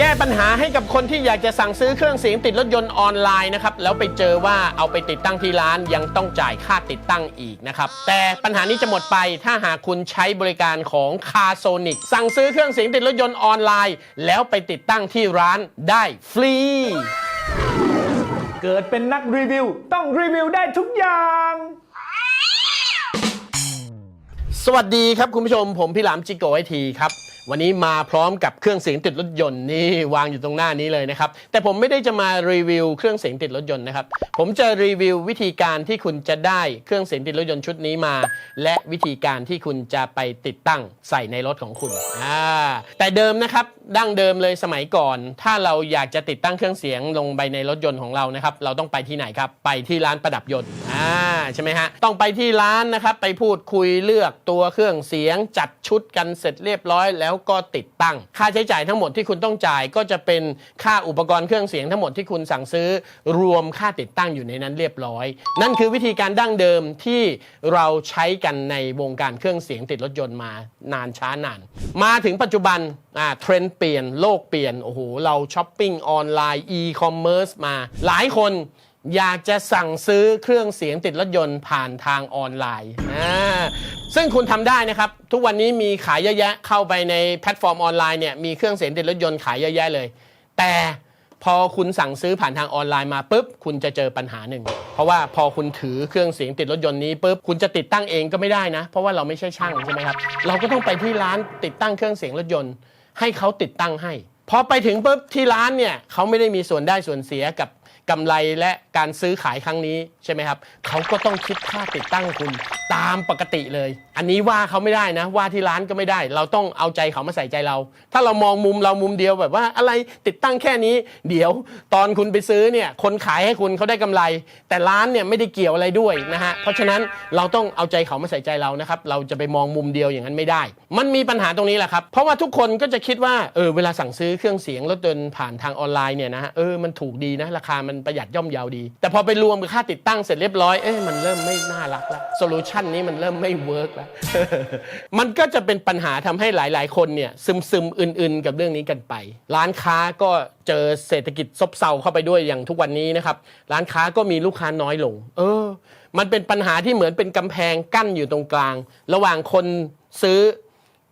แก้ปัญหาให้กับคนที่อยากจะสั่งซื้อเครื่องเสียงติดรถยนต์ออนไลน์นะครับแล้วไปเจอว่าเอาไปติดตั้งที่ร้านยังต้องจ่ายค่าติดตั้งอีกนะครับแต่ปัญหานี้จะหมดไปถ้าหากคุณใช้บริการของคาโซนิกสั่งซื้อเครื่องเสียงติดรถยนต์ออนไลน์ แล้วไปติดตั้งที่ร้านได้ฟรี เกิดเป็นนักรีวิว ต้องรีวิวได้ทุกอย่าง สวัสดีครับคุณผู้ชมผมพี่หลามจิโกไอทีครับ วันนี้มาพร้อมกับเครื่องเสียงติดรถยนต์นี่วางอยู่ตรงหน้านี้เลยนะครับ แต่ผมไม่ได้จะมารีวิวเครื่องเสียงติดรถยนต์นะครับ ผมจะรีวิววิธีการที่คุณจะได้เครื่องเสียงติดรถยนต์ชุดนี้มา และวิธีการที่คุณจะไปติดตั้งใส่ในรถของคุณอ่าแต่เดิมนะครับดั้งเดิมเลยสมัยก่อน ถ้าเราอยากจะติดตั้งเครื่องเสียงลงไปในรถยนต์ของเรานะครับ เราต้องไปที่ไหนครับ ไปที่ร้านประดับยนต์อ่าใช่ไหมฮะต้องไปที่ร้านนะครับไปพูดคุยเลือกตัวเครื่องเสียงจัดชุดกันเสร็จเรียบร้อยแล้วก็ติดตั้ง ค่าใช้จ่ายทั้งหมดที่คุณต้องจ่ายก็จะเป็นค่าอุปกรณ์เครื่องเสียงทั้งหมดที่คุณสั่งซื้อรวมค่าติดตั้งอยู่ในนั้นเรียบร้อย นั่นคือวิธีการดั้งเดิมที่เราใช้กันในวงการเครื่องเสียงติดรถยนต์มานานช้านาน มาถึงปัจจุบันอ่าเทรนด์เปลี่ยนโลกเปลี่ยนโอ้โหเราช้อปปิ้งออนไลน์อีคอมเมิร์ซมาหลายคน อยากจะสั่งซื้อเครื่องเสียงติดรถยนต์ผ่านทางออนไลน์อ่าซึ่งคุณทำได้นะครับ ทุกวันนี้มีขายเยอะแยะเข้าไปในแพลตฟอร์มออนไลน์เนี่ยมีเครื่องเสียงติดรถยนต์ขายเยอะแยะเลย แต่พอคุณสั่งซื้อผ่านทางออนไลน์มาปุ๊บคุณจะเจอปัญหาหนึ่ง เพราะว่าพอคุณถือเครื่องเสียงติดรถยนต์นี้ปุ๊บคุณจะติดตั้งเองก็ไม่ได้นะ เพราะว่าเราไม่ใช่ช่างใช่ไหมครับเราก็ต้องไปที่ร้านติดตั้งเครื่องเสียงรถยนต์ ให้เขาติดตั้งให้พอไปถึงปุ๊บที่ร้านเนี่ยเขาไม่ได้มีส่วนได้ส่วนเสียกับ กำไรและการซื้อขายครั้งนี้ใช่ไหมครับเขาก็ต้องคิดค่าติดตั้งคุณตามปกติเลย อันนี้ว่าเขาไม่ได้นะ ว่าที่ร้านก็ไม่ได้ เราต้องเอาใจเขามาใส่ใจเรา ถ้าเรามองมุมเรามุมเดียวแบบว่าอะไรติดตั้งแค่นี้ เดี๋ยวตอนคุณไปซื้อเนี่ยคนขายให้คุณเขาได้กำไร แต่ร้านเนี่ยไม่ได้เกี่ยวอะไรด้วยนะฮะเพราะฉะนั้นเราต้องเอาใจเขามาใส่ใจเรานะครับเราจะไปมองมุมเดียวอย่างนั้นไม่ได้ มันมีปัญหาตรงนี้แหละครับเพราะว่าทุกคนก็จะคิดว่าเออเวลาสั่งซื้อเครื่องเสียงรถยนต์ผ่านทางออนไลน์เนี่ยนะฮะเออมันถูกดีนะราคามันประหยัดย่อมเยาวดี แต่พอไปรวมกับค่าติดตั้งเสร็จเรียบร้อย เอ๊ะมันเริ่มไม่น่ารักแล้วโซลูชันนี้มันเริ่มไม่เวิร์กแล้ว มันก็จะเป็นปัญหาทำให้หลาย ๆ คนเนี่ยซึมซึมอื่น ๆ กับเรื่องนี้กันไป ร้านค้าก็เจอเศรษฐกิจซบเซาเข้าไปด้วยอย่างทุกวันนี้นะครับ ร้านค้าก็มีลูกค้าน้อยลง เออ มันเป็นปัญหาที่เหมือนเป็นกำแพงกั้นอยู่ตรงกลาง ระหว่างคนซื้อ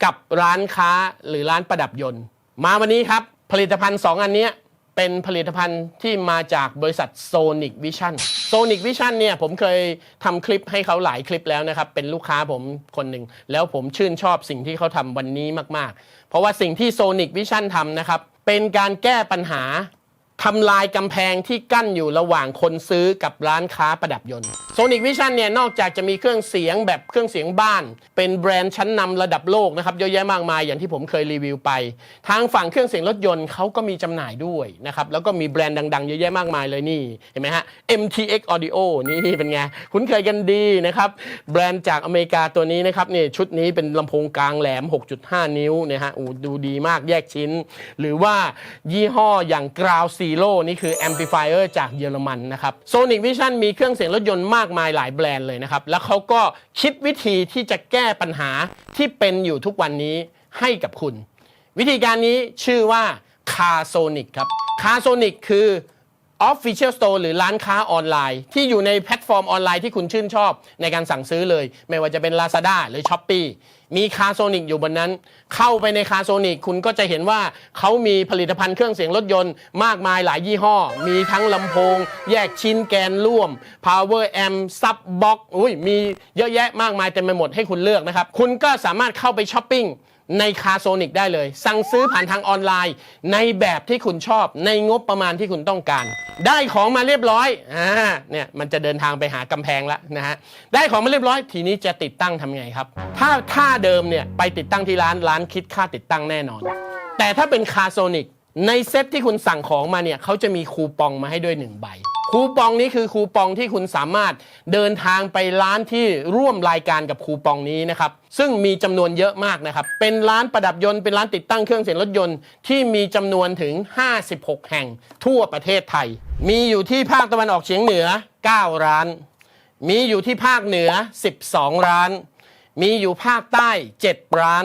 กับร้านค้าหรือร้านประดับยนต์ มาวันนี้ครับ ผลิตภัณฑ์ 2 อันเนี้ย เป็นผลิตภัณฑ์ที่มาจากบริษัท Sonic Vision Sonic Vision เนี่ยผมเคยทำคลิปให้เขาหลายคลิปแล้วนะครับ เป็นลูกค้าผมคนหนึ่ง แล้วผมชื่นชอบสิ่งที่เขาทำวันนี้มาก ๆ เพราะว่าสิ่งที่ Sonic Vision ทำนะครับ เป็นการแก้ปัญหา ทำลายกำแพงที่กั้นอยู่ระหว่างคนซื้อกับร้านค้าประดับยนต์ Sonic Vision เนี่ยนอกจากจะมีเครื่องเสียงแบบเครื่องเสียงบ้าน เป็นแบรนด์ชั้นนำระดับโลกนะครับเยอะแยะมากมายอย่างที่ผมเคยรีวิวไป ทางฝั่งเครื่องเสียงรถยนต์เขาก็มีจำหน่ายด้วยนะครับแล้วก็มีแบรนด์ดังๆ เยอะแยะมากมายเลยนี่เห็นไหมฮะ MTX Audio นี่เป็นไงคุ้นเคยกันดีนะครับแบรนด์จากอเมริกาตัวนี้นะครับนี่ชุดนี้เป็นลำโพงกลางแหลม 6.5 นิ้วนะฮะอ้ดูดีมากแยกชิ้น หรือว่ายี่ห้ออย่าง Ground Zero นี่คือ Amplifier จากเยอรมันนะครับ Sonic Vision มีเครื่องเสียงรถยนต์มากมายหลายแบรนด์เลยนะครับ แล้วเขาก็คิดวิธีที่จะแก้ปัญหาที่เป็นอยู่ทุกวันนี้ให้กับคุณ วิธีการนี้ชื่อว่า Car Sonic ครับ Car Sonic คือ Official Store หรือร้านค้าออนไลน์ ที่อยู่ในแพลตฟอร์มออนไลน์ที่คุณชื่นชอบในการสั่งซื้อเลย ไม่ว่าจะเป็น Lazada หรือ s h อ p e e มีคาโซนิกอยู่บนนั้น เข้าไปในคาโซนิกคุณก็จะเห็นว่าเขามีผลิตภัณฑ์เครื่องเสียงรถยนต์มากมายหลายยี่ห้อ มีทั้งลำโพง แยกชิ้นแกนร่วม power amp sub box อุ้ยมีเยอะแยะมากมายเต็มไปหมดให้คุณเลือกนะครับ คุณก็สามารถเข้าไปช้อปปิ้ง ในคาโซนิกได้เลย สั่งซื้อผ่านทางออนไลน์ ในแบบที่คุณชอบ ในงบประมาณที่คุณต้องการ ได้ของมาเรียบร้อยอ่าเนี่ยมันจะเดินทางไปหากำแพงแล้วนะฮะได้ของมาเรียบร้อย ทีนี้จะติดตั้งทำไงครับ ถ้าถ้าเดิมเนี่ยไปติดตั้งที่ร้านร้านคิดค่าติดตั้งแน่นอน แต่ถ้าเป็นคาโซนิกในเซ็ตที่คุณสั่งของมาเนี่ยเขาจะมีคูปองมาให้ด้วยหนึ่งใบ คูปองนี้คือคูปองที่คุณสามารถเดินทางไปร้านที่ร่วมรายการกับคูปองนี้นะครับ ซึ่งมีจำนวนเยอะมากนะครับ เป็นร้านประดับยนต์ เป็นร้านติดตั้งเครื่องเสียงรถยนต์ที่มีจำนวนถึง 56 แห่งทั่วประเทศไทย มีอยู่ที่ภาคตะวันออกเฉียงเหนือ 9 ร้าน มีอยู่ที่ภาคเหนือ 12 ร้าน มีอยู่ภาคใต้ 7 ร้าน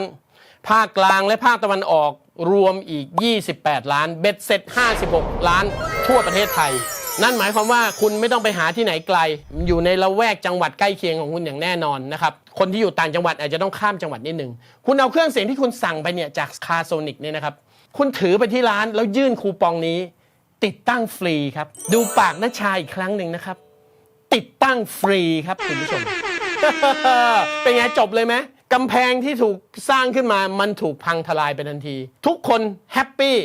ภาคกลางและภาคตะวันออกรวมอีก 28 ล้าน เบ็ดเสร็จ 56 ล้าน ทั่วประเทศไทย นั่นหมายความว่าคุณไม่ต้องไปหาที่ไหนไกล อยู่ในละแวกจังหวัดใกล้เคียงของคุณอย่างแน่นอนนะครับคนที่อยู่ต่างจังหวัดอาจจะต้องข้ามจังหวัดนิดนึงคุณเอาเครื่องเสียงที่คุณสั่งไปเนี่ยจากคาโซนิกเนี่ยนะครับคุณถือไปที่ร้านแล้วยื่นคูปองนี้ ติดตั้งฟรีครับ ดูปากนัชชาอีกครั้งหนึ่งนะครับ ติดตั้งฟรีครับคุณผู้ชมเป็นไงจบเลยไหมกำแพงที่ถูกสร้างขึ้นมามันถูกพังทลายไปทันที ทุกคนแฮปปี้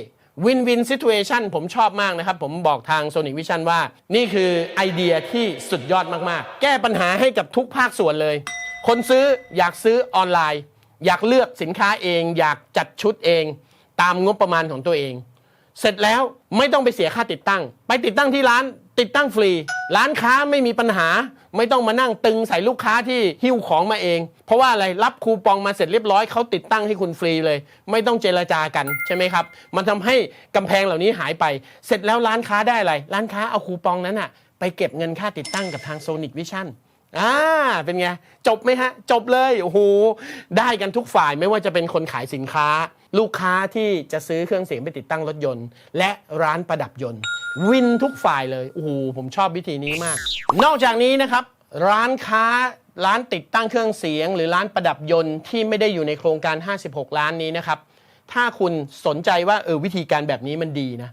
วินวินซิทูเอชันผมชอบมากนะครับ ผมบอกทาง Sonic Vision ว่า นี่คือไอเดียที่สุดยอดมากๆ แก้ปัญหาให้กับทุกภาคส่วนเลย คนซื้ออยากซื้อออนไลน์ อยากเลือกสินค้าเอง อยากจัดชุดเอง ตามงบประมาณของตัวเอง เสร็จแล้วไม่ต้องไปเสียค่าติดตั้ง ไปติดตั้งที่ร้านติดตั้งฟรี ร้านค้าไม่มีปัญหา ไม่ต้องมานั่งตึงใส่ลูกค้าที่หิ้วของมาเอง เพราะว่าอะไรรับคูปองมาเสร็จเรียบร้อยเขาติดตั้งให้คุณฟรีเลย ไม่ต้องเจรจากันใช่ไหมครับ มันทำให้กำแพงเหล่านี้หายไป เสร็จแล้วร้านค้าได้อะไร ร้านค้าเอาคูปองนั้นอะไปเก็บเงินค่าติดตั้งกับทาง Sonic Vision อ่า เป็นไง จบไหมฮะ จบเลย โอ้โห ได้กันทุกฝ่ายไม่ว่าจะเป็นคนขายสินค้า ลูกค้าที่จะซื้อเครื่องเสียงไปติดตั้งรถยนต์ และร้านประดับยนต์ วินทุกฝ่ายเลยโอ้โหผมชอบวิธีนี้มาก นอกจากนี้นะครับ ร้านค้าร้านติดตั้งเครื่องเสียง หรือร้านประดับยนต์ที่ไม่ได้อยู่ในโครงการ 56 ล้านนี้นะครับ ถ้าคุณสนใจว่าเออวิธีการแบบนี้มันดีนะ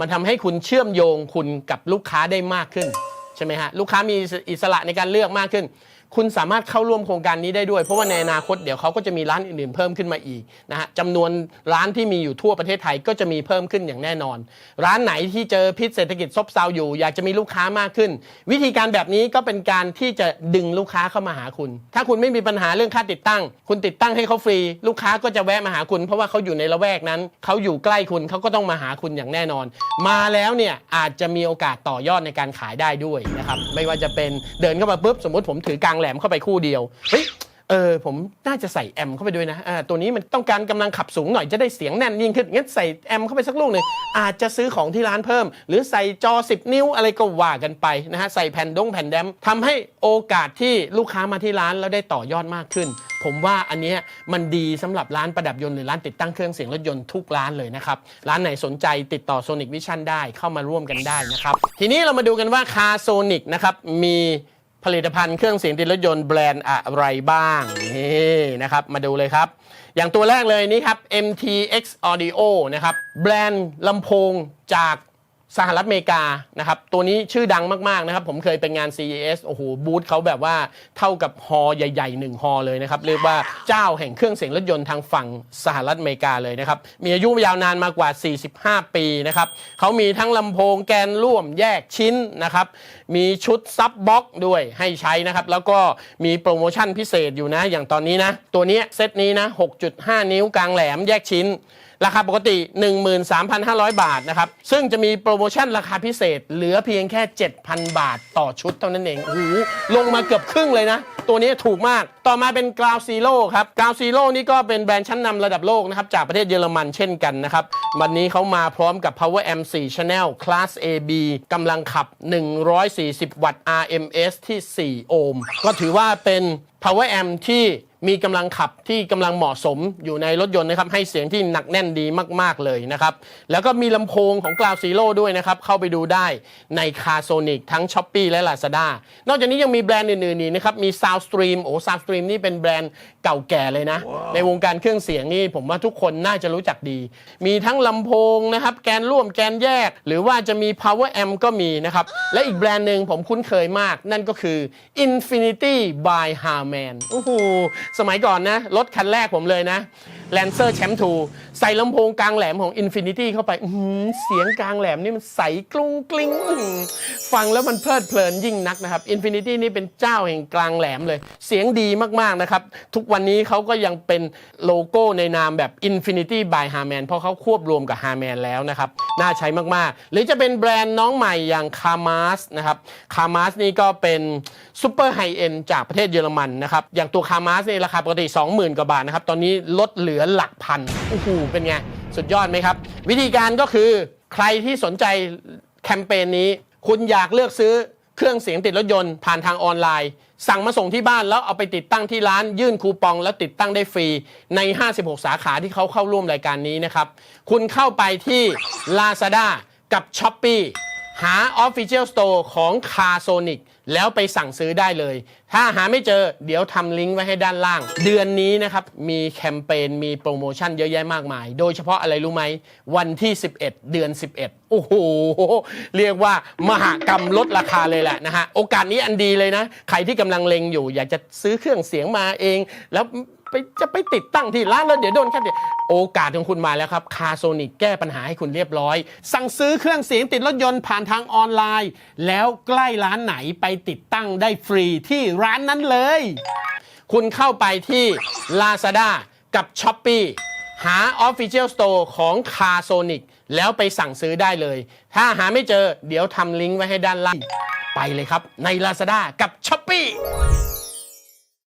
มันทำให้คุณเชื่อมโยงคุณกับลูกค้าได้มากขึ้น ใช่ไหมฮะ ลูกค้ามีอิสระในการเลือกมากขึ้น คุณสามารถเข้าร่วมโครงการนี้ได้ด้วย เพราะว่าในอนาคตเดี๋ยวเขาก็จะมีร้านอื่นๆเพิ่มขึ้นมาอีกนะฮะจำนวนร้านที่มีอยู่ทั่วประเทศไทยก็จะมีเพิ่มขึ้นอย่างแน่นอน ร้านไหนที่เจอพิษเศรษฐกิจซบเซาอยู่ อยากจะมีลูกค้ามากขึ้น วิธีการแบบนี้ก็เป็นการที่จะดึงลูกค้าเข้ามาหาคุณ ถ้าคุณไม่มีปัญหาเรื่องค่าติดตั้ง คุณติดตั้งให้เขาฟรี ลูกค้าก็จะแวะมาหาคุณ เพราะว่าเขาอยู่ในละแวกนั้นเขาอยู่ใกล้คุณเขาก็ต้องมาหาคุณอย่างแน่นอน มาแล้วเนี่ยอาจจะมีโอกาสต่อยอดในการขายได้ด้วยนะครับไม่ว่าจะเป็นเดินเข้ามาปุ๊บสมมติผมถือกลางแหลมเข้าไปคู่เดียวเฮ้ยเออผมน่าจะใส่แอมเข้าไปด้วยนะอ่าตัวนี้มันต้องการกำลังขับสูงหน่อยจะได้เสียงแน่นยิ่งขึ้นงั้นใส่แอมเข้าไปสักลูกหนึ่งอาจจะซื้อของที่ร้านเพิ่ม หรือใส่จอ 10 นิ้วอะไรก็ว่ากันไปนะฮะใส่แผ่นดงแผ่นแดมทำให้โอกาสที่ลูกค้ามาที่ร้านแล้วได้ต่อยอดมากขึ้น ผมว่าอันนี้มันดีสำหรับร้านประดับยนต์หรือร้านติดตั้งเครื่องเสียงรถยนต์ทุกร้านเลยนะครับร้านไหนสนใจติดต่อ Sonic Vision ได้เข้ามาร่วมกันได้นะครับทีนี้เรามาดูกันว่าคาโซนิกนะครับมี ผลิตภัณฑ์เครื่องเสียงติดรถยนต์แบรนด์อะไรบ้างนี่นะครับมาดูเลยครับ อย่างตัวแรกเลยนี่ครับ MTX Audio นะครับแบรนด์ลำโพงจาก สหรัฐอเมริกานะครับตัวนี้ชื่อดังมากๆนะครับผมเคยไปงาน CES โอ้โหบูธเขาแบบว่าเท่ากับฮอใหญ่ๆหนึ่งฮอเลยนะครับเรียกว่าเจ้าแห่งเครื่องเสียงรถยนต์ทางฝั่งสหรัฐอเมริกาเลยนะครับมีอายุยาวนานมากว่า 45 ปีนะครับเขามีทั้งลำโพงแกนร่วมแยกชิ้นนะครับมีชุดซับบ็อกด้วยให้ใช้นะครับแล้วก็มีโปรโมชั่นพิเศษอยู่นะอย่างตอนนี้นะตัวนี้เซตนี้นะ 6.5 นิ้วกลางแหลมแยกชิ้น ราคาปกติ 13,500 บาทนะครับ ซึ่งจะมีโปรโมชั่นราคาพิเศษ เหลือเพียงแค่ 7,000 บาทต่อชุดเท่านั้นเองโอ้โหลงมาเกือบครึ่งเลยนะ ตัวนี้ถูกมาก ต่อมาเป็นกราวซีโร่ครับกราวซีโร่นี่ก็เป็นแบรนด์ชั้นนำระดับโลกนะครับ จากประเทศเยอรมันเช่นกันนะครับ วันนี้เขามาพร้อมกับ Power M 4 Channel Class AB กำลังขับ 140 วัตต์ RMS ที่ 4 โอห์มก็ถือว่าเป็น Power M ที่ มีกำลังขับที่กำลังเหมาะสมอยู่ในรถยนต์นะครับให้เสียงที่หนักแน่นดีมาก ๆ เลยนะครับ แล้วก็มีลำโพงของ Cloud Zero ด้วยนะครับ เข้าไปดูได้ใน Car Sonic ทั้ง s h อ p e e และ Lazada นอกจากนี้ยังมีแบรนด์อื่นๆนี่นะครับ มี Soundstream โอ้ Soundstream นี่เป็นแบรนด์เก่าแก่เลยนะในวงการเครื่องเสียงนี่ผมว่าทุกคนน่าจะรู้จักดี มีทั้งลำโพงนะครับแกนร่วมแกนแยก หรือว่าจะมี Power Amp ก็มีนะครับและอีกแบรนด์หนึ่งผมคุ้นเคยมาก นั่นก็คือ Infinity by Harman โอ้โหสมัยก่อนนะรถคันแรกผมเลยนะ Lancer Champ 2ใส่ลำโพงกลางแหลมของ Infinity เข้าไปเสียงกลางแหลมนี่มันใสกรุงกลิ้งฟังแล้วมันเพลิดเพลินยิ่งนักนะครับ Infinity นี่เป็นเจ้าแห่งกลางแหลมเลย เสียงดีมากๆนะครับ ทุกวันนี้เขาก็ยังเป็นโลโก้ในนามแบบ Infinity by Harman เพราะเขาควบรวมกับ Harman แล้วนะครับ น่าใช้มากๆ หรือจะเป็นแบรนด์น้องใหม่อย่าง k a m a s นะครับ k a m a s นี่ก็เป็นซูเปอร์ไฮเอ็นจากประเทศเยอรมันนะครับ อย่างตัว k a m a s นี่ราคาปกติ 20,000 กว่าบาทนะครับ ตอนนี้ลดเหลือหลักพันโอ้โหเป็นไง สุดยอดไหมครับ วิธีการก็คือใครที่สนใจแคมเปญนี้ คุณอยากเลือกซื้อเครื่องเสียงติดรถยนต์ผ่านทางออนไลน์ สั่งมาส่งที่บ้านแล้วเอาไปติดตั้งที่ร้านยื่นคูปองแล้วติดตั้งได้ฟรีใน 56 สาขาที่เขาเข้าร่วมรายการนี้นะครับ คุณเข้าไปที่ Lazada กับ s h o p e e หา Official Store ของ c a r s o n i c แล้วไปสั่งซื้อได้เลย ถ้าหาไม่เจอเดี๋ยวทำลิงก์ไว้ให้ด้านล่าง เดือนนี้นะครับมีแคมเปญมีโปรโมชั่นเยอะแยะมากมาย โดยเฉพาะอะไรรู้ไหม วันที่ 11 เดือน 11 โอ้โห เรียกว่ามหากรรมลดราคาเลยแหละนะฮะ โอกาสนี้อันดีเลยนะ ใครที่กำลังเลงอยู่ อยากจะซื้อเครื่องเสียงมาเอง แล้ว ไปจะไปติดตั้งที่ร้านแล้วเดี๋ยวโดนแค่เดียวโอกาสของคุณมาแล้วครับคาโซนิกแก้ปัญหาให้คุณเรียบร้อย สั่งซื้อเครื่องเสียงติดรถยนต์ผ่านทางออนไลน์ แล้วใกล้ร้านไหนไปติดตั้งได้ฟรีที่ร้านนั้นเลย คุณเข้าไปที่ Lazada กับ s h o p e e หา Official Store ของ c a r s o n i c แล้วไปสั่งซื้อได้เลย ถ้าหาไม่เจอเดี๋ยวทำลิงก์ไว้ให้ด้านล่าง ไปเลยครับใน Lazada กับ s h o p e e